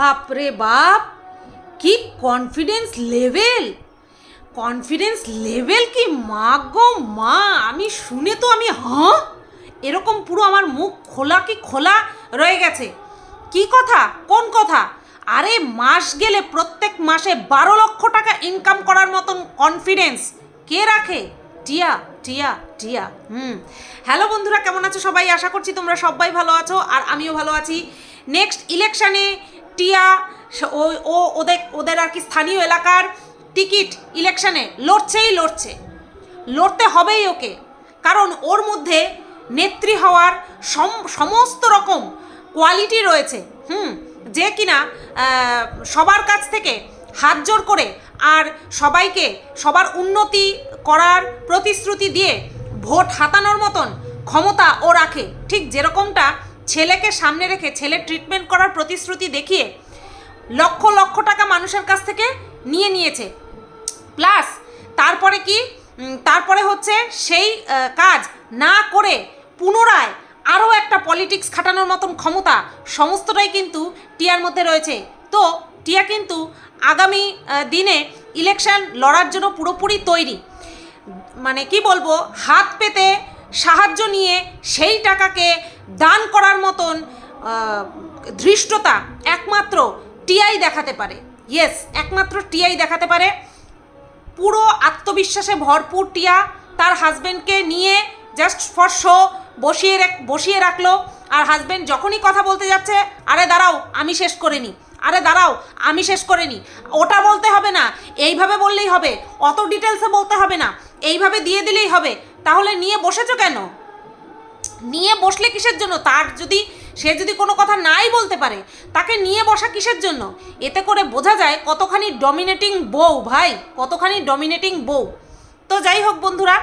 বাপরে বাপ, কি কনফিডেন্স লেভেল কনফিডেন্স লেভেল কি? মা গো মা, আমি শুনে তো আমি হাঁ এরকম পুরো আমার মুখ খোলা কি খোলা রয়ে গেছে। কি কথা? কোন কথা? আরে মাস গেলে প্রত্যেক মাসে বারো লক্ষ টাকা ইনকাম করার মতন কনফিডেন্স কে রাখে? টিয়া টিয়া টিয়া, হুম। হ্যালো বন্ধুরা, কেমন আছো সবাই? আশা করছি তোমরা সবাই ভালো আছো, আর আমিও ভালো আছি। নেক্সট ইলেকশানে টিয়া ও ওদের ওদের আর কি স্থানীয় এলাকার টিকিট ইলেকশানে লড়ছেই লড়ছে। লড়তে হবেই ওকে। কারণ ওর মধ্যে নেত্রী হওয়ার সম- সমস্ত রকম কোয়ালিটি রয়েছে। হুম, যে কিনা সবার কাছ থেকে হাত জোর করে আর সবাইকে, সবার উন্নতি করার প্রতিশ্রুতি দিয়ে ভোট হাতানোর মতন ক্ষমতা ও রাখে। ঠিক যেরকমটা ছেলেকে সামনে রেখে ছেলে ট্রিটমেন্ট করার প্রতিশ্রুতি দেখিয়ে লক্ষ লক্ষ টাকা মানুষের কাছ থেকে নিয়ে নিয়েছে। প্লাস তারপরে কি? তারপরে হচ্ছে সেই কাজ না করে পুনরায় আরও একটা পলিটিক্স খাটানোর মতন ক্ষমতা সমস্তটাই কিন্তু টিয়ার মধ্যে রয়েছে। তো, টিয়া কিন্তু আগামী দিনে ইলেকশন লড়ার জন্য পুরোপুরি তৈরি। মানে কি বলব? হাত পেতে সাহায্য নিয়ে সেই টাকাকে দান করার মতন ধৃষ্টতা একমাত্র টিআই দেখাতে পারে। ইয়েস একমাত্র টিআই দেখাতে পারে। পুরো আত্মবিশ্বাসে ভরপুর টিয়া তার হাজব্যান্ডকে নিয়ে জাস্ট ফর শো বসিয়ে বসিয়ে রাখল। আর হাজবেন্ড যখনই কথা বলতে যাচ্ছে, আরে দাঁড়াও, আমি শেষ করে নিই আরে দাঁড়াও, আমি শেষ করে নিই ওটা বলতে হবে না, এইভাবে বললেই হবে। অত ডিটেলসে বলতে হবে না। এইভাবে দিয়ে দিলেই হবে। তাহলে নিয়ে বসেছো কেন? নিয়ে বসলে কিসের জন্য? তার যদি, সে যদি কোনো কথা নাই বলতে পারে, তাকে নিয়ে বসা কিসের জন্য? এতে করে বোঝা যায় কতখানি ডমিনেটিং বউ ভাই, কতখানি ডমিনেটিং বউ। তো যাই হোক বন্ধুরা,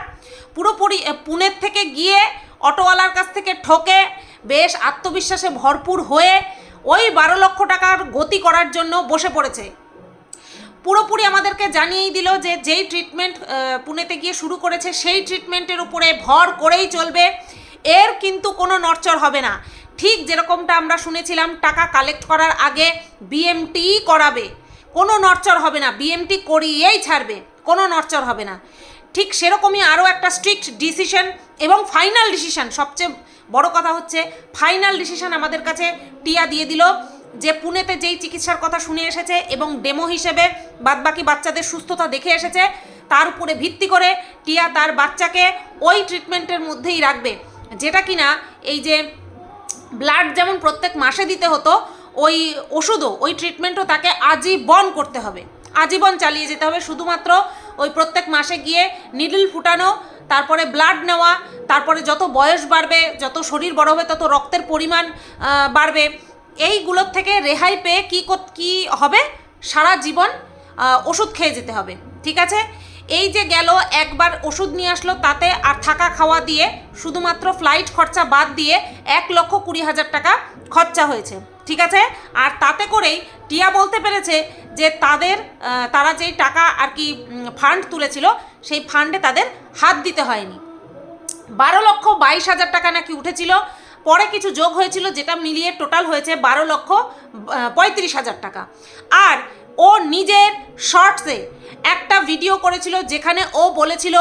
পুরোপুরি পুনের থেকে গিয়ে অটোওয়ালার কাছ থেকে ঠকে বেশ আত্মবিশ্বাসে ভরপুর হয়ে ওই বারো লক্ষ টাকার গতি করার জন্য বসে পড়েছে। পুরোপুরি আমাদেরকে জানিয়েই দিল যে যেই ট্রিটমেন্ট পুনেতে গিয়ে শুরু করেছে, সেই ট্রিটমেন্টের উপরে ভর করেই চলবে। এর কিন্তু কোনো নড়চড় হবে না। ঠিক যেরকমটা আমরা শুনেছিলাম, টাকা কালেক্ট করার আগে বিএমটি করাবে। কোনো নড়চড় হবে না। বিএমটি করিয়েই ছাড়বে। কোনো নড়চড় হবে না। ঠিক সেরকমই আরও একটা স্ট্রিক্ট ডিসিশন এবং ফাইনাল ডিসিশন সবচেয়ে বড় কথা হচ্ছে ফাইনাল ডিসিশন আমাদের কাছে টিয়া দিয়ে দিল। যে পুনেতে যেই চিকিৎসার কথা শুনে এসেছে এবং ডেমো হিসেবে বাদবাকি বাচ্চাদের সুস্থতা দেখে এসেছে, তার উপরে ভিত্তি করে টিয়া তার বাচ্চাকে ওই ট্রিটমেন্টের মধ্যেই রাখবে। যেটা কিনা এই যে ব্লাড যেমন প্রত্যেক মাসে দিতে হতো, ওই ওষুধও, ওই ট্রিটমেন্টও তাকে আজীবন করতে হবে। আজীবন চালিয়ে যেতে হবে। শুধুমাত্র ওই প্রত্যেক মাসে গিয়ে নিডল ফুটানো, তারপরে ব্লাড নেওয়া, তারপরে যত বয়স বাড়বে, যত শরীর বড় হবে, তত রক্তের পরিমাণ বাড়বে। এইগুলোর থেকে রেহাই পেয়ে কী কী হবে? সারা জীবন ওষুধ খেয়ে যেতে হবে, ঠিক আছে? এই যে গেল, একবার ওষুধ নিয়ে আসলো, তাতে আর থাকা খাওয়া দিয়ে, শুধুমাত্র ফ্লাইট খরচা বাদ দিয়ে এক লক্ষ কুড়ি হাজার টাকা খরচা হয়েছে, ঠিক আছে? আর তাতে করেই টিয়া বলতে পেরেছে যে তাদের তারা যেই টাকা আর কি ফান্ড তুলেছিল, সেই ফান্ডে তাদের হাত দিতে হয়নি। বারো লক্ষ বাইশ হাজার টাকা নাকি উঠেছিল পরে কিছু যোগ হয়েছিল যেটা মিলিয়ে টোটাল হয়েছে বারো লক্ষ পঁয়ত্রিশ হাজার টাকা। আর ও নিজের শর্টসে একটা ভিডিও করেছিল যেখানে ও বলেছিল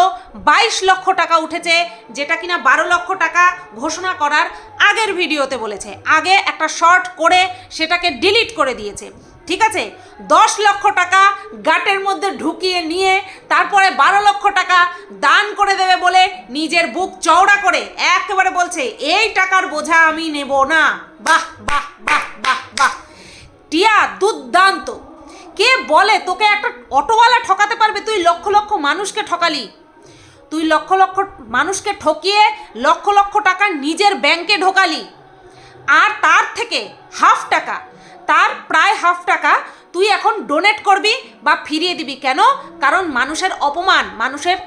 বাইশ লক্ষ টাকা উঠেছে, যেটা কিনা বারো লক্ষ টাকা ঘোষণা করার আগের ভিডিওতে বলেছে। আগে একটা শর্ট করে সেটাকে ডিলিট করে দিয়েছে। ঠিক আছে? দশ লক্ষ টাকা গাটের মধ্যে ঢুকিয়ে নিয়ে তারপরে বারো লক্ষ টাকা দান করে দেবে বলে নিজের বুক চওড়া করে একেবারে বলছে, এই টাকার বোঝা আমি নেব না। বাহ বাহ বাহ বাহ বাহ। টিয়া দুর্দান্ত। কে বলে তোকে একটা অটোওয়ালা ঠকাতে পারবে? তুই লক্ষ লক্ষ মানুষকে ঠকালি। তুই লক্ষ লক্ষ মানুষকে ঠকিয়ে লক্ষ লক্ষ টাকা নিজের ব্যাংকে ঢোকালি। আর তার থেকে হাফ টাকা তার প্রায় হাফ টাকা তুই এখন ডোনেট করবি বা ফিরিয়ে দিবি। কেন? কারণ মানুষের অপমান, মানুষের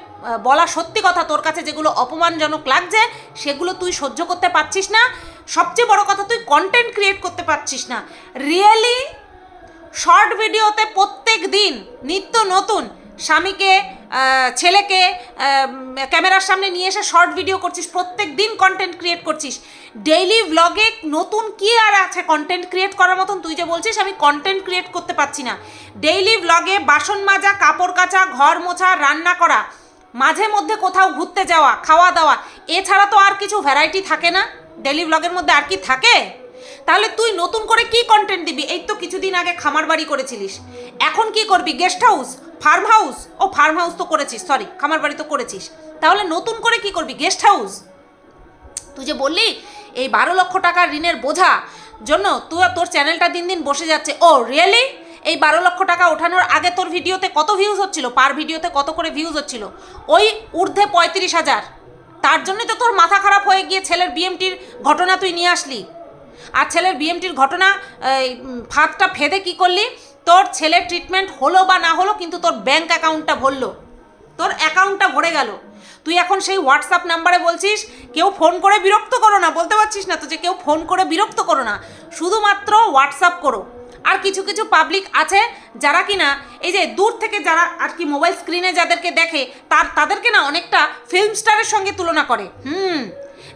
বলা সত্যি কথা তোর কাছে যেগুলো অপমানজনক লাগছে, সেগুলো তুই সহ্য করতে পারছিস না। সবচেয়ে বড় কথা, তুই কন্টেন্ট ক্রিয়েট করতে পারছিস না। রিয়েলি শর্ট ভিডিওতে প্রত্যেক দিন নিত্য নতুন স্বামীকে ছেলেকে ক্যামেরার সামনে নিয়ে এসে শর্ট ভিডিও করছিস, প্রত্যেক দিন কন্টেন্ট ক্রিয়েট করছিস। ডেইলি ব্লগে নতুন কি আর আছে কন্টেন্ট ক্রিয়েট করার মতন? তুই যে বলছিস, আমি কন্টেন্ট ক্রিয়েট করতে পারছি না। ডেইলি ব্লগে বাসন মাজা, কাপড় কাচা, ঘর মোছা, রান্না করা, মাঝে মধ্যে কোথাও ঘুরতে যাওয়া, খাওয়া দাওয়া, এছাড়া তো আর কিছু ভ্যারাইটি থাকে না? ডেইলি ব্লগের মধ্যে আর কি থাকে? তাহলে তুই নতুন করে কি কন্টেন্ট দিবি? এই তো কিছুদিন আগে খামার বাড়ি করেছিলিস। এখন কি করবি? গেস্ট হাউস ফার্ম হাউস ও ফার্ম হাউস তো করেছিস সরি খামার বাড়ি তো করেছিস। তাহলে নতুন করে কি করবি? গেস্ট হাউস তুই যে বললি, এই বারো লক্ষ টাকার ঋণের বোঝা জন্য তুই তোর চ্যানেলটা দিন দিন বসে যাচ্ছে। ও রিয়েলি এই বারো লক্ষ টাকা ওঠানোর আগে তোর ভিডিওতে কত ভিউজ হচ্ছিল? পার ভিডিওতে কত করে ভিউজ হচ্ছিল? ওই ঊর্ধ্বে পঁয়ত্রিশ হাজার। তার জন্যই তো তোর মাথা খারাপ হয়ে গিয়ে ছেলের বিএমটির ঘটনা তুই নিয়ে আসলি। আর ছেলের বিএমটির ঘটনা ফাঁদটা ফেদে কি করলি? তোর ছেলের ট্রিটমেন্ট হলো বা না হলো কিন্তু তোর ব্যাংক অ্যাকাউন্টটা ভরলো। তোর অ্যাকাউন্টটা ভরে গেল। তুই এখন সেই হোয়াটসঅ্যাপ নাম্বারে বলছিস, কেউ ফোন করে বিরক্ত করো না, বলতে পারছিস না তো যে কেউ ফোন করে বিরক্ত করো না। শুধুমাত্র হোয়াটসঅ্যাপ করো। আর কিছু কিছু পাবলিক আছে যারা কিনা, এই যে দূর থেকে যারা আর কি মোবাইল স্ক্রিনে যাদেরকে দেখে, তার, তাদেরকে না অনেকটা ফিল্ম স্টারের সঙ্গে তুলনা করে। হুম।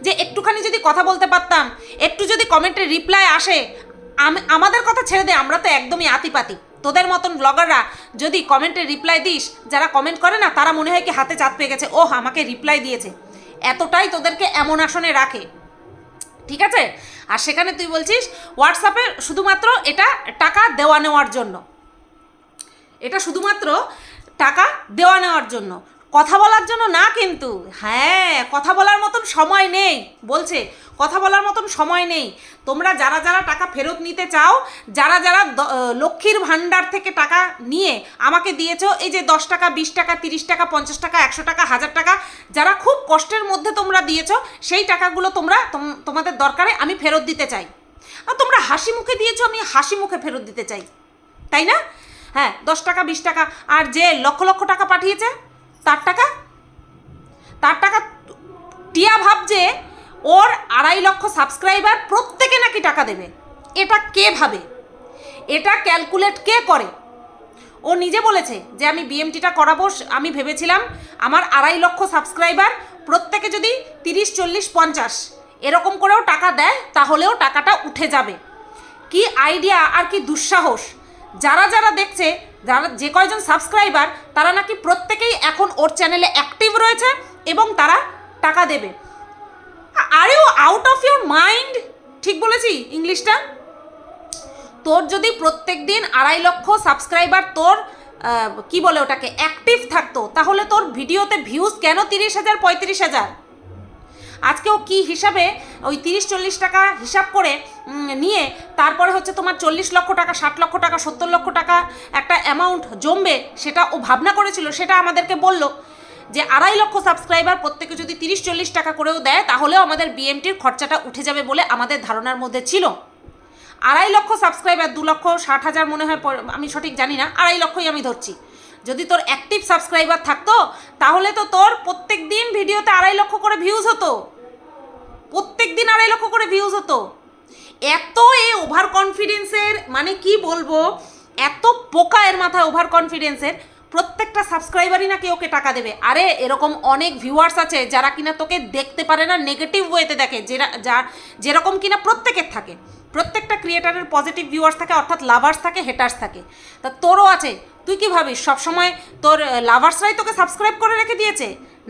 যে একটুখানি যদি কথা বলতে পারতাম, একটু যদি কমেন্টে রিপ্লাই আসে, আম- আমাদের কথা ছেড়ে দে, আমরা তো একদমই আতিপাতি। তোদের মতন ব্লগাররা যদি কমেন্টে রিপ্লাই দিস, যারা কমেন্ট করে না, তারা মনে হয় কি হাতে চাঁদ পেয়ে গেছে। ওহ, আমাকে রিপ্লাই দিয়েছে। এতটাই তোদেরকে এমন আসনে রাখে। ঠিক আছে? আর সেখানে তুই বলছিস হোয়াটসঅ্যাপে শুধুমাত্র এটা টাকা দেওয়া নেওয়ার জন্য। এটা শুধুমাত্র টাকা দেওয়া নেওয়ার জন্য। কথা বলার জন্য না কিন্তু। হ্যাঁ কথা বলার মতন সময় নেই, বলছে। কথা বলার মতন সময় নেই। তোমরা যারা যারা টাকা ফেরত নিতে চাও, যারা যারা লক্ষ্মীর ভাণ্ডার থেকে টাকা নিয়ে আমাকে দিয়েছ, এই যে দশ টাকা, বিশ টাকা, তিরিশ টাকা, পঞ্চাশ টাকা, একশো টাকা, হাজার টাকা, যারা খুব কষ্টের মধ্যে তোমরা দিয়েছ, সেই টাকাগুলো তোমরা তোম- তোমাদের দরকারে আমি ফেরত দিতে চাই। আর তোমরা হাসি মুখে দিয়েছ, আমি হাসি মুখে ফেরত দিতে চাই। তাই না? হ্যাঁ দশ টাকা, বিশ টাকা, আর যে লক্ষ লক্ষ টাকা পাঠিয়েছে তার টাকা? তার টাকা টিয়া ভাবছে, ওর আড়াই লক্ষ সাবস্ক্রাইবার প্রত্যেকে নাকি টাকা দেবে। এটা কে ভাবে? এটা ক্যালকুলেট কে করে? ও নিজে বলেছে যে, আমি বিএমটিটা করাবো আমি ভেবেছিলাম আমার আড়াই লক্ষ সাবস্ক্রাইবার প্রত্যেকে যদি তিরিশ, চল্লিশ, পঞ্চাশ এরকম করেও টাকা দেয়, তাহলেও টাকাটা উঠে যাবে। কি আইডিয়া আর কি দুঃসাহস? যারা যারা দেখছে যারা যে কয়জন সাবস্ক্রাইবার তারা নাকি প্রত্যেকেই এখন ওর চ্যানেলে অ্যাক্টিভ রয়েছে এবং তারা টাকা দেবে। Are you out of your mind ঠিক বলেছি ইংলিশটা? তোর যদি প্রত্যেক দিন আড়াই লক্ষ সাবস্ক্রাইবার তোর কি বলে ওটাকে অ্যাক্টিভ থাকতো, তাহলে তোর ভিডিওতে ভিউজ কেন তিরিশ হাজার, পঁয়ত্রিশ হাজার? আজকেও কি হিসাবে ওই তিরিশ চল্লিশ টাকা হিসাব করে নিয়ে তারপরে হচ্ছে তোমার চল্লিশ লক্ষ টাকা, ষাট লক্ষ টাকা, সত্তর লক্ষ টাকা একটা অ্যামাউন্ট জমবে, সেটা ও ভাবনা করেছিল, সেটা আমাদেরকে বলল যে আড়াই লক্ষ সাবস্ক্রাইবার প্রত্যেকে যদি তিরিশ চল্লিশ টাকা করেও দেয়, তাহলেও আমাদের বিএমটির খরচাটা উঠে যাবে বলে আমাদের ধারণার মধ্যে ছিল। আড়াই লক্ষ সাবস্ক্রাইবার দু লক্ষ ষাট হাজার মনে হয় আমি সঠিক জানি না, আড়াই লক্ষই আমি ধরছি। যদি তোর অ্যাক্টিভ সাবস্ক্রাইবার থাকতো, তাহলে তো তোর প্রত্যেক দিন ভিডিওতে আড়াই লক্ষ করে ভিউজ হতো। প্রত্যেক দিন আড়াই লক্ষ করে ভিউজ হতো। এত এ ওভার কনফিডেন্সের মানে কি বলব, এত পোকা এর মাথায় ওভার কনফিডেন্সের প্রত্যেকটা সাবস্ক্রাইবারই নাকি ওকে টাকা দেবে। আরে, এরকম অনেক ভিউয়ার্স আছে যারা কিনা তোকে দেখতে পারে না নেগেটিভ ওয়েতে দেখে, যেরা, যা, যেরকম কিনা প্রত্যেকের থাকে। প্রত্যেকটা ক্রিয়েটারের পজিটিভ ভিউয়ার্স থাকে, অর্থাৎ লাভার্স থাকে হেটার্স থাকে। তা তোরও আছে। তুই কি ভাবিস, সবসময় তোর লাভার্সরাই তোকে সাবস্ক্রাইব করে রেখে দিয়েছে?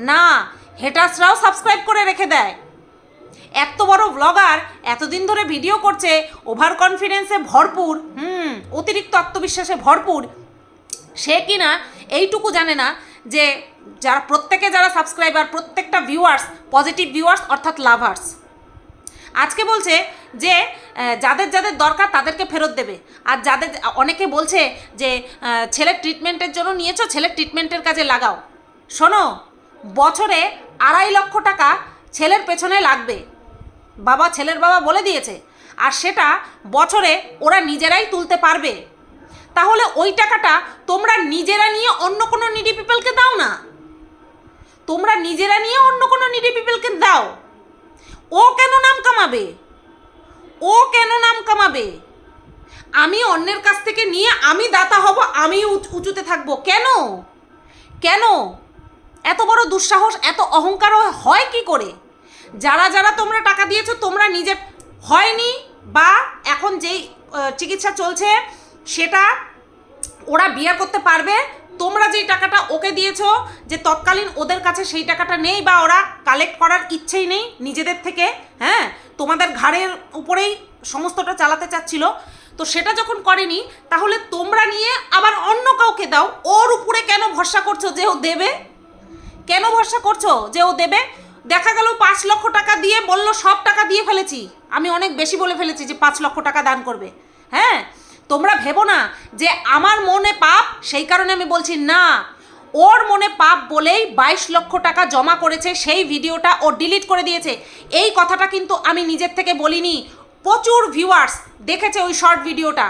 না হেটার্সরাও সাবস্ক্রাইব করে রেখে দেয়। এত বড় ব্লগার এতদিন ধরে ভিডিও করছে ওভার কনফিডেন্সে ভরপুর, হুম, অতিরিক্ত আত্মবিশ্বাসে ভরপুর। সে কিনা এইটুকু জানে না যে, যারা, প্রত্যেকে যারা সাবস্ক্রাইবার প্রত্যেকটা ভিউয়ার্স পজিটিভ ভিউয়ার্স অর্থাৎ লাভার্স আজকে বলছে যে যাদের যাদের দরকার তাদেরকে ফেরত দেবে। আর যাদের অনেকে বলছে যে ছেলের ট্রিটমেন্টের জন্য নিয়েছো, ছেলের ট্রিটমেন্টের কাজে লাগাও। শোনো, বছরে আড়াই লক্ষ টাকা ছেলের পেছনে লাগবে। বাবা ছেলের বাবা বলে দিয়েছে। আর সেটা বছরে ওরা নিজেরাই তুলতে পারবে। তাহলে ওই টাকাটা তোমরা নিজেরা নিয়ে অন্য কোনো নিডি পিপলকে দাও না। তোমরা নিজেরা নিয়ে অন্য কোনো নিডি পিপলকে দাও। ও কেন নাম কামাবে? ও কেন নাম কামাবে? আমি অন্যের কাছ থেকে নিয়ে আমি দাতা হব, আমি উঁচ- উঁচুতে থাকব। কেন? কেন? এত বড় দুঃসাহস, এত অহংকার হয় কি করে? যারা যারা তোমরা টাকা দিয়েছ, তোমরা নিজে, হয়নি বা এখন যেই চিকিৎসা চলছে, সেটা ওরা বিয়ার করতে পারবে। তোমরা যেই টাকাটা ওকে দিয়েছ, যে তৎকালীন ওদের কাছে সেই টাকাটা নেই বা ওরা কালেক্ট করার ইচ্ছেই নেই নিজেদের থেকে হ্যাঁ? তোমাদের ঘাড়ের উপরেই সমস্তটা চালাতে চাচ্ছিল। তো সেটা যখন করেনি, তাহলে তোমরা নিয়ে আবার অন্য কাউকে দাও। ওর উপরে কেন ভরসা করছ যে ও দেবে? কেন ভরসা করছ যে ও দেবে? দেখা গেল পাঁচ লক্ষ টাকা দিয়ে বলল, সব টাকা দিয়ে ফেলেছি। আমি অনেক বেশি বলে ফেলেছি যে পাঁচ লক্ষ টাকা দান করবে। হ্যাঁ? তোমরা ভেবো না যে আমার মনে পাপ, সেই কারণে আমি বলছি না। ওর মনে পাপ বলেই বাইশ লক্ষ টাকা জমা করেছে সেই ভিডিওটা ও ডিলিট করে দিয়েছে। এই কথাটা কিন্তু আমি নিজের থেকে বলিনি। প্রচুর ভিউয়ার্স দেখেছে ওই শর্ট ভিডিওটা।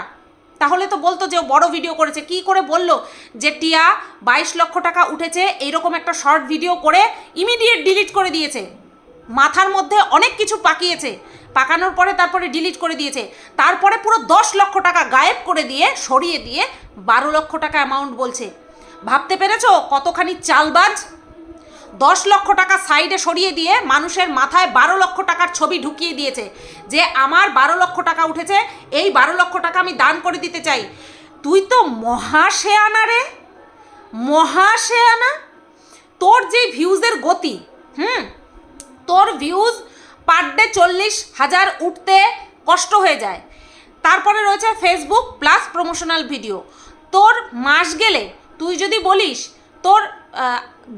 তাহলে তো বলতো যে ও বড় ভিডিও করেছে। কি করে বলল যে, টিয়া, বাইশ লক্ষ টাকা উঠেছে, এইরকম একটা শর্ট ভিডিও করে ইমিডিয়েট ডিলিট করে দিয়েছে। মাথার মধ্যে অনেক কিছু পাকিয়েছে। পাকানোর পরে তারপরে ডিলিট করে দিয়েছে। তারপরে পুরো দশ লক্ষ টাকা গায়েব করে দিয়ে, সরিয়ে দিয়ে বারো লক্ষ টাকা অ্যামাউন্ট বলছে। ভাবতে পেরেছ কতখানি চালবাজ? দশ লক্ষ টাকা সাইডে সরিয়ে দিয়ে মানুষের মাথায় বারো লক্ষ টাকার ছবি ঢুকিয়ে দিয়েছে যে আমার বারো লক্ষ টাকা উঠেছে, এই বারো লক্ষ টাকা আমি দান করে দিতে চাই। তুই তো মহাশেয়ানা রে, মহাশেয়ানা। তোর যে ভিউজের গতি, হুম? তোর ভিউজ পার ডে চল্লিশ হাজার উঠতে কষ্ট হয়ে যায়। তারপরে রয়েছে ফেসবুক প্লাস প্রমোশনাল ভিডিও তোর মাস গেলে তুই যদি বলিস, তোর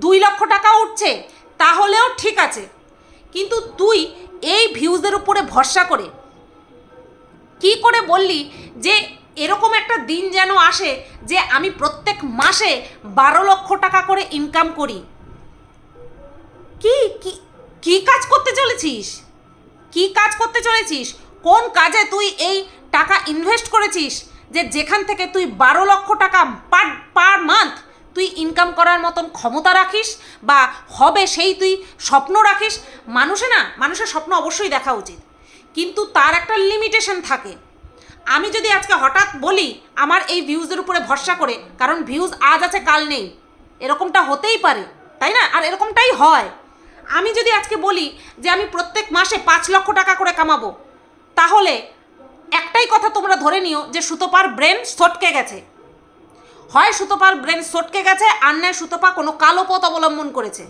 দুই লক্ষ টাকা উঠছে, তাহলেও ঠিক আছে। কিন্তু তুই এই ভিউজের উপরে ভরসা করে কি করে বললি যে এরকম একটা দিন যেন আসে যে আমি প্রত্যেক মাসে বারো লক্ষ টাকা করে ইনকাম করি? কি কি কাজ করতে চলেছিস? কি কাজ করতে চলেছিস? কোন কাজে তুই এই টাকা ইনভেস্ট করেছিস? যে যেখান থেকে তুই বারো লক্ষ টাকা পার পার মান্থ তুই ইনকাম করার মতন ক্ষমতা রাখিস বা হবে সেই তুই স্বপ্ন রাখিস, মানুষে না, মানুষের স্বপ্ন অবশ্যই দেখা উচিত। কিন্তু তার একটা লিমিটেশন থাকে। আমি যদি আজকে হঠাৎ বলি, আমার এই ভিউজের উপরে ভরসা করে, কারণ ভিউজ আজ আছে, কাল নেই, এরকমটা হতেই পারে, তাই না? আর এরকমটাই হয়। আমি যদি আজকে বলি যে আমি প্রত্যেক মাসে পাঁচ লক্ষ টাকা করে কামাবো, তাহলে একটাই কথা তোমরা ধরে নিও যে সুতোপার ব্রেন সটকে গেছে। হয় সুতোপার ব্রেন সটকে গেছে, আর নয় সুতোপা কোনো কালো পথ অবলম্বন করেছে।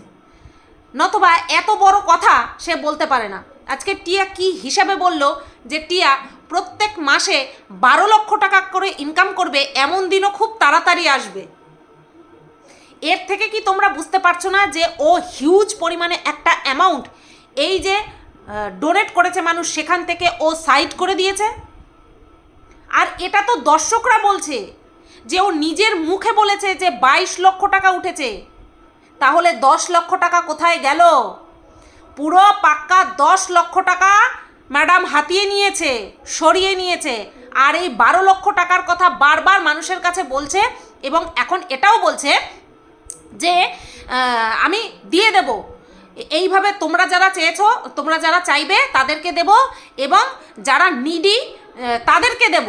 নতবা এত বড় কথা সে বলতে পারে না। আজকে টিয়া কি হিসাবে বলল যে টিয়া প্রত্যেক মাসে বারো লক্ষ টাকা করে ইনকাম করবে, এমন দিনও খুব তাড়াতাড়ি আসবে। এর থেকে কি তোমরা বুঝতে পারছ না যে ও হিউজ পরিমাণে একটা অ্যামাউন্ট এই যে ডোনেট করেছে মানুষ সেখান থেকে ও সাইড করে দিয়েছে? আর এটা তো দর্শকরা বলছে যে ও নিজের মুখে বলেছে যে বাইশ লক্ষ টাকা উঠেছে। তাহলে দশ লক্ষ টাকা কোথায় গেল? পুরো পাক্কা দশ লক্ষ টাকা ম্যাডাম হাতিয়ে নিয়েছে, সরিয়ে নিয়েছে। আর এই বারো লক্ষ টাকার কথা বারবার মানুষের কাছে বলছে এবং এখন এটাও বলছে যে আমি দিয়ে দেব। এইভাবে তোমরা যারা চেয়েছো, তোমরা যারা চাইবে তাদেরকে দেব এবং যারা নিডি তাদেরকে দেব।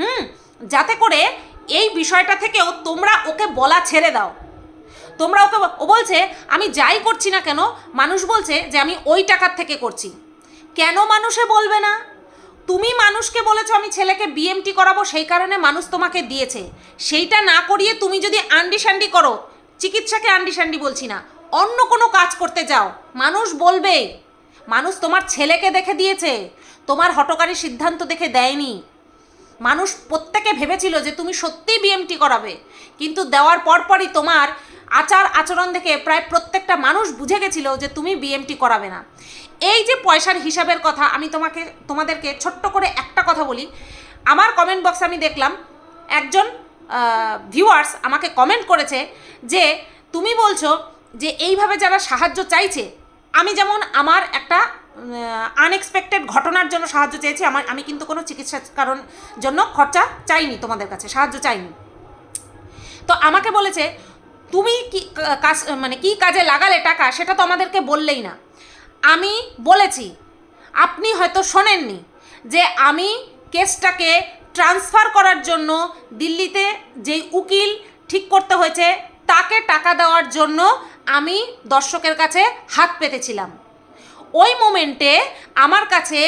হুম? যাতে করে এই বিষয়টা থেকেও তোমরা ওকে বলা ছেড়ে দাও। তোমরা ওকে ও বলছে, আমি যাই করছি না কেন, মানুষ বলছে যে আমি ওই টাকার থেকে করছি। কেন মানুষে বলবে না? তুমি মানুষকে বলেছ, আমি ছেলেকে বিএমটি করাবো, সেই কারণে মানুষ তোমাকে দিয়েছে। সেইটা না করিয়ে তুমি যদি আন্ডি শান্ডি করো, চিকিৎসাকে আন্ডি শান্ডি বলছি না, অন্য কোনো কাজ করতে যাও। মানুষ বলবে মানুষ তোমার ছেলেকে দেখে দিয়েছে। তোমার হটকারী সিদ্ধান্ত দেখে দেয়নি। মানুষ প্রত্যেকে ভেবেছিল যে তুমি সত্যিই বিএমটি করাবে। কিন্তু দেওয়ার পরপরই তোমার আচার আচরণ দেখে প্রায় প্রত্যেকটা মানুষ বুঝে গেছিল যে তুমি বিএমটি করাবে না। এই যে পয়সার হিসাবের কথা আমি তোমাকে, তোমাদেরকে ছোট্ট করে একটা কথা বলি। আমার কমেন্ট বক্সে আমি দেখলাম, একজন ভিউয়ার্স আমাকে কমেন্ট করেছে যে, তুমি বলছো যে এইভাবে যারা সাহায্য চাইছে, আমি যেমন আমার একটা আনএক্সপেক্টেড ঘটনার জন্য সাহায্য চেয়েছি। আমার আমি কিন্তু কোনো চিকিৎসা কারণ জন্য খরচা চাইনি তোমাদের কাছে, সাহায্য চাইনি। তো আমাকে বলেছে, তুমি কি কাজ মানে কি কাজে লাগালে টাকা? সেটা তো আমাদেরকে বললেই না। আমি বলেছি, আপনি হয়তো শোনেননি যে আমি কেসটাকে ট্রান্সফার করার জন্য দিল্লিতে যেই উকিল ঠিক করতে হয়েছে, তাকে টাকা দেওয়ার জন্য আমি দর্শকের কাছে হাত পেতেছিলাম। ওই মোমেন্টে আমার কাছে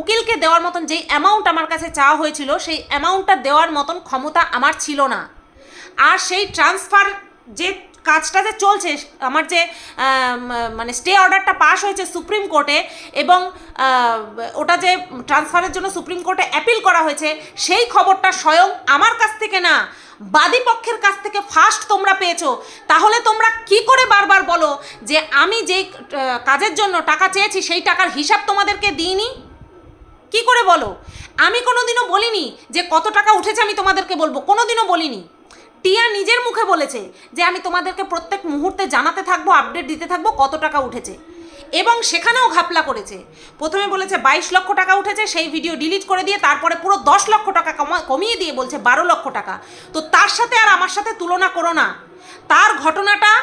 উকিলকে দেওয়ার মতন যেই অ্যামাউন্ট আমার কাছে চাওয়া হয়েছিল, সেই অ্যামাউন্টটা দেওয়ার মতন ক্ষমতা আমার ছিল না। আর সেই ট্রান্সফার যে কাজটা যে চলছে, আমার যে মানে স্টে অর্ডারটা পাস হয়েছে সুপ্রিম কোর্টে এবং ওটা যে ট্রান্সফারের জন্য সুপ্রিম কোর্টে অ্যাপিল করা হয়েছে, সেই খবরটা স্বয়ং আমার কাছ থেকে না, বাদী পক্ষের কাছ থেকে ফার্স্ট তোমরা পেয়েছ। তাহলে তোমরা কি করে বারবার বলো যে আমি যেই কাজের জন্য টাকা চেয়েছি, সেই টাকার হিসাব তোমাদেরকে দিইনি? কি করে বলো? আমি কোনোদিনও বলিনি যে কত টাকা উঠেছে আমি তোমাদেরকে বলব, কোনোদিনও বলিনি। টিয়া নিজের মুখে বলেছে যে আমি তোমাদেরকে প্রত্যেক মুহূর্তে জানাতে থাকব আপডেট দিতে থাকব কত টাকা উঠেছে। এবং সেখানেও ঘাপলা করেছে। প্রথমে বলেছে বাইশ লক্ষ টাকা উঠেছে, সেই ভিডিও ডিলিট করে দিয়ে তারপরে পুরো দশ লক্ষ টাকা কমা- কমিয়ে দিয়ে বলছে বারো লক্ষ টাকা। তো তার সাথে আর আমার সাথে তুলনা করো না। তার ঘটনাটা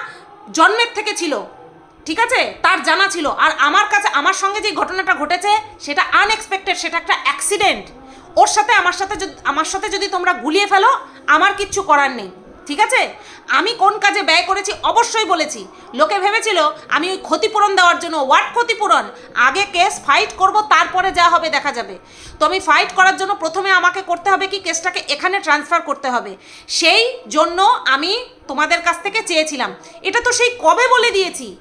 জন্মের থেকে ছিল, ঠিক আছে? তার জানা ছিল। আর আমার কাছে, আমার সঙ্গে যে ঘটনাটা ঘটেছে, সেটা আনএক্সপেক্টেড সেটা একটা অ্যাক্সিডেন্ট ওর সাথে, আমার সাথে যদি, আমার সাথে যদি তোমরা গুলিয়ে ফেলো, আমার কিচ্ছু করার নেই। ঠিক আছে? আমি কোন কাজে ব্যয় করেছি অবশ্যই বলেছি। লোকে ভেবেছিল, আমি ওই ক্ষতিপূরণ দেওয়ার জন্য ওয়ার্ড ক্ষতিপূরণ, আগে কেস ফাইট করব, তারপরে যা হবে দেখা যাবে। তো আমি ফাইট করার জন্য প্রথমে আমাকে করতে হবে কি, কেসটাকে এখানে ট্রান্সফার করতে হবে। সেই জন্য আমি তোমাদের কাছ থেকে চেয়েছিলাম। এটা তো সেই কবে বলে দিয়েছি?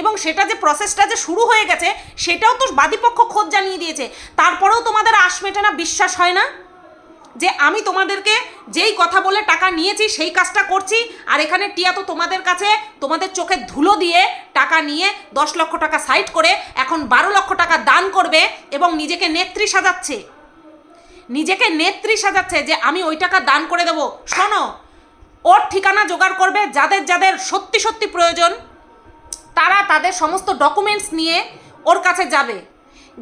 এবং সেটা যে প্রসেসটা যে শুরু হয়ে গেছে, সেটাও তো বাদীপক্ষ খোঁজ জানিয়ে দিয়েছে। তারপরেও তোমাদের আশ মেটে না, বিশ্বাস হয় না? যে আমি তোমাদেরকে যেই কথা বলে টাকা নিয়েছি, সেই কাজটা করছি, আর এখানে টিয়া তো তোমাদের কাছে তোমাদের চোখে ধুলো দিয়ে টাকা নিয়ে দশ লক্ষ টাকা সাইড করে এখন বারো লক্ষ টাকা দান করবে এবং নিজেকে নেত্রী সাজাচ্ছে। নিজেকে নেত্রী সাজাচ্ছে যে আমি ওই টাকা দান করে দেবো। শোনো, ওর ঠিকানা জোগাড় করবে যাদের যাদের সত্যি সত্যি প্রয়োজন। তারা তাদের সমস্ত ডকুমেন্টস নিয়ে ওর কাছে যাবে।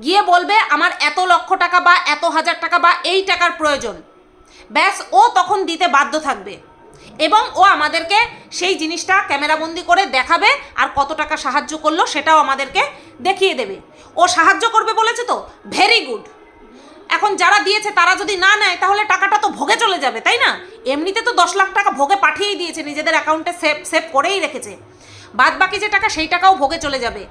গিয়ে বলবে, আমার এত লক্ষ টাকা বা এত হাজার টাকা বা এই টাকার প্রয়োজন। ব্যাস, ও তখন দিতে বাধ্য থাকবে। এবং ও আমাদেরকে সেই জিনিসটা ক্যামেরাবন্দি করে দেখাবে আর কত টাকা সাহায্য করল সেটাও আমাদেরকে দেখিয়ে দেবে। ও সাহায্য করবে বলেছে তো? ভেরি গুড এখন যারা দিয়েছে তারা যদি না নেয়, তাহলে টাকাটা তো ভোগে চলে যাবে, তাই না? এমনিতে তো দশ লাখ টাকা ভোগে পাঠিয়েই দিয়েছে, নিজেদের অ্যাকাউন্টে সেভ সেভ করেই রেখেছে। বাদ বাকি যে টাকা, সেই টাকাও ভোগে চলে যাবে।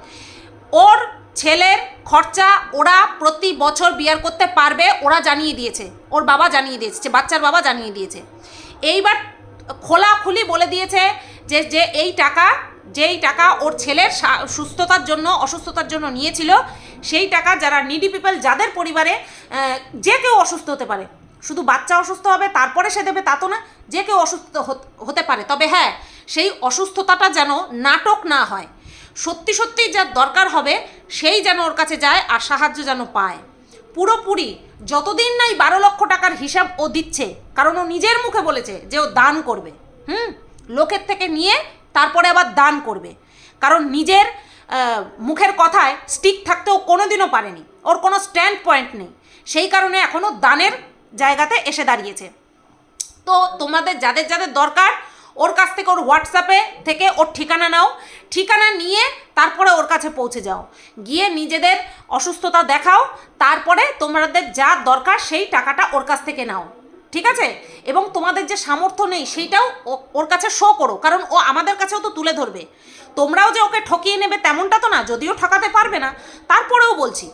ওর ছেলের খরচা ওরা প্রতি বছর বিয়ার করতে পারবে, ওরা জানিয়ে দিয়েছে। ওর বাবা জানিয়ে দিয়েছে বাচ্চার বাবা জানিয়ে দিয়েছে। এইবার খোলাখুলি বলে দিয়েছে যে যে এই টাকা, যেই টাকা ওর ছেলের সুস্থতার জন্য, অসুস্থতার জন্য নিয়েছিল, সেই টাকা যারা নিডি পিপল যাদের পরিবারে যে কেউ অসুস্থ হতে পারে। শুধু বাচ্চা অসুস্থ হবে, তারপরে সে দেবে তা তো না, যে কেউ অসুস্থ হত- হতে পারে। তবে হ্যাঁ সেই অসুস্থতাটা যেন নাটক না হয়। সত্যি সত্যি যা দরকার হবে, সেই যেন ওর কাছে যায় আর সাহায্য যেন পায়। পুরোপুরি যতদিন নাই বারো লক্ষ টাকার হিসাব ও দিচ্ছে, কারণ ও নিজের মুখে বলেছে যে ও দান করবে। হুম? লোকের থেকে নিয়ে তারপরে আবার দান করবে। কারণ নিজের মুখের কথায় স্টিক থাকতেও কোনোদিনও পারেনি। ওর কোনো স্ট্যান্ড পয়েন্ট নেই। সেই কারণে এখনও দানের জায়গাতে এসে দাঁড়িয়েছে। তো তোমাদের যাদের যাদের দরকার ওর কাছ থেকে ওর হোয়াটসঅ্যাপে থেকে ওর ঠিকানা নাও। ঠিকানা নিয়ে তারপরে ওর কাছে পৌঁছে যাও। গিয়ে নিজেদের অসুস্থতা দেখাও। তারপরে তোমাদের যা দরকার সেই টাকাটা ওর কাছ থেকে নাও। ঠিক আছে? এবং তোমাদের যে সামর্থ্য নেই সেইটাও ওর কাছে শো করো। কারণ ও আমাদের কাছেও তো তুলে ধরবে। তোমরাও যে ওকে ঠকিয়ে নেবে তেমনটা তো না, যদিও ঠকাতে পারবে না। তারপরেও বলছি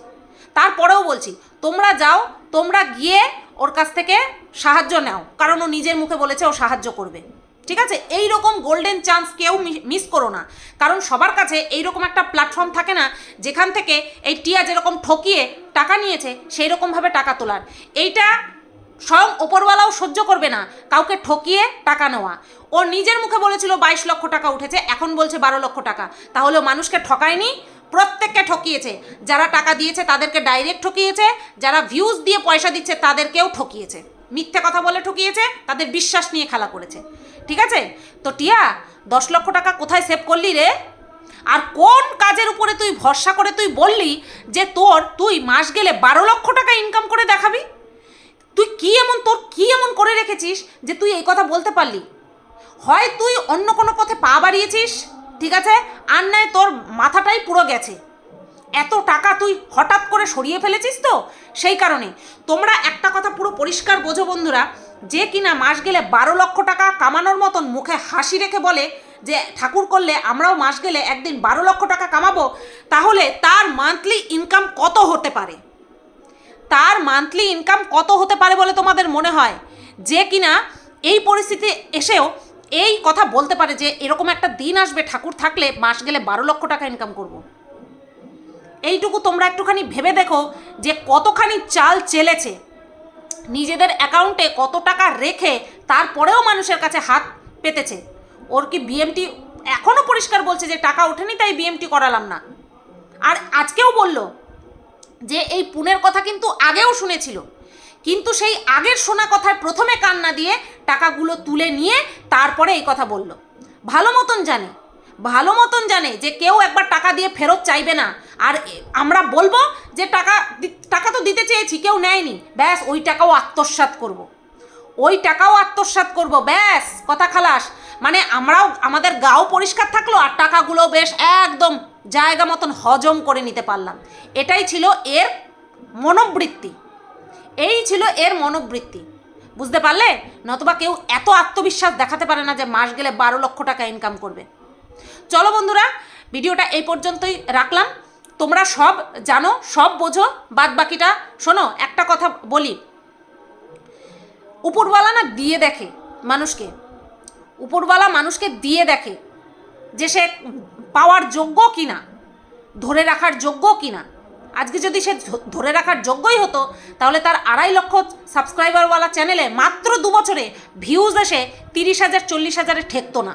তারপরেও বলছি, তোমরা যাও, তোমরা গিয়ে ওর কাছ থেকে সাহায্য নাও। কারণ ও নিজের মুখে বলেছে ও সাহায্য করবে। ঠিক আছে? এই রকম গোল্ডেন চান্স কেউ মিস করো না। কারণ সবার কাছে এই রকম একটা প্ল্যাটফর্ম থাকে না, যেখান থেকে এই টিয়া যেরকম ঠকিয়ে টাকা নিয়েছে সেই রকমভাবে টাকা তোলার। এইটা স্বয়ং ওপরওয়ালাও সহ্য করবে না, কাউকে ঠকিয়ে টাকা নেওয়া। ও নিজের মুখে বলেছিল, বাইশ লক্ষ টাকা উঠেছে, এখন বলছে বারো লক্ষ টাকা। তাহলে মানুষকে ঠকায়নি, প্রত্যেককে ঠকিয়েছে। যারা টাকা দিয়েছে, তাদেরকে ডাইরেক্ট ঠকিয়েছে, যারা ভিউজ দিয়ে পয়সা দিচ্ছে, তাদেরকেও ঠকিয়েছে। মিথ্যে কথা বলে ঠকিয়েছে, তাদের বিশ্বাস নিয়ে খেলা করেছে। ঠিক আছে? তো টিয়া, দশ লক্ষ টাকা কোথায় সেভ করলি রে? আর কোন কাজের উপরে তুই ভরসা করে তুই বললি যে তোর, তুই মাস গেলে বারো লক্ষ টাকা ইনকাম করে দেখাবি? তুই কি এমন, তোর কি এমন করে রেখেছিস যে তুই এই কথা বলতে পারলি? হয় তুই অন্য কোনো পথে পা বাড়িয়েছিস, ঠিক আছে? আর নয় তোর মাথাটাই পুরো গেছে। এত টাকা তুই হঠাৎ করে সরিয়ে ফেলেছিস তো? সেই কারণে। তোমরা একটা কথা পুরো পরিষ্কার বোঝো বন্ধুরা যে কিনা মাস গেলে বারো লক্ষ টাকা কামানোর মতন মুখে হাসি রেখে বলে যে, ঠাকুর করলে আমরাও মাস গেলে একদিন বারো লক্ষ টাকা কামাবো, তাহলে তার মান্থলি ইনকাম কত হতে পারে? তার মান্থলি ইনকাম কত হতে পারে বলে তোমাদের মনে হয়? যে কিনা এই পরিস্থিতি এসেও এই কথা বলতে পারে যে, এরকম একটা দিন আসবে, ঠাকুর থাকলে মাস গেলে বারো লক্ষ টাকা ইনকাম করব। এইটুকু তোমরা একটুখানি ভেবে দেখো যে কতখানি চাল চেলেছে। নিজেদের অ্যাকাউন্টে কত টাকা রেখে তারপরেও মানুষের কাছে হাত পেতেছে। ওর কি বিএমটি এখনও পরিষ্কার বলছে যে টাকা ওঠেনি, তাই বিএমটি করালাম না। আর আজকেও বলল যে এই পুনের কথা কিন্তু আগেও শুনেছিল। কিন্তু সেই আগের শোনা কথায় প্রথমে কান্না দিয়ে টাকাগুলো তুলে নিয়ে তারপরে এই কথা বলল। ভালো মতন জানে ভালো মতন জানে যে কেউ একবার টাকা দিয়ে ফেরত চাইবে না। আর আমরা বলব যে টাকা টাকা তো দিতে চেয়েছি, কেউ নেয়নি। ব্যাস, ওই টাকাও আত্মসাৎ করব। ওই টাকাও আত্মসাৎ করব, ব্যাস, কথা খালাস। মানে আমরাও, আমাদের গাও পরিষ্কার থাকল আর টাকাগুলো বেশ একদম জায়গা মতন হজম করে নিতে পারলাম। এটাই ছিল এর মনোবৃত্তি। এই ছিল এর মনোবৃত্তি। বুঝতে পারলে? নতুবা কেউ এত আত্মবিশ্বাস দেখাতে পারে না যে মাস গেলে বারো লক্ষ টাকা ইনকাম করবে। চলো বন্ধুরা, ভিডিওটা এই পর্যন্তই রাখলাম। তোমরা সব জানো, সব বোঝো বাদ বাকিটা শোনো, একটা কথা বলি। উপরওয়ালা না দিয়ে দেখে মানুষকে। উপরওয়ালা মানুষকে দিয়ে দেখে যে সে পাওয়ার যোগ্য কি না ধরে রাখার যোগ্য কি না আজকে যদি সে ধরে রাখার যোগ্যই হতো, তাহলে তার আড়াই লক্ষ সাবস্ক্রাইবারওয়ালা চ্যানেলে মাত্র দু বছরে ভিউজ এসে তিরিশ হাজার, চল্লিশ হাজারে ঠেকতো না।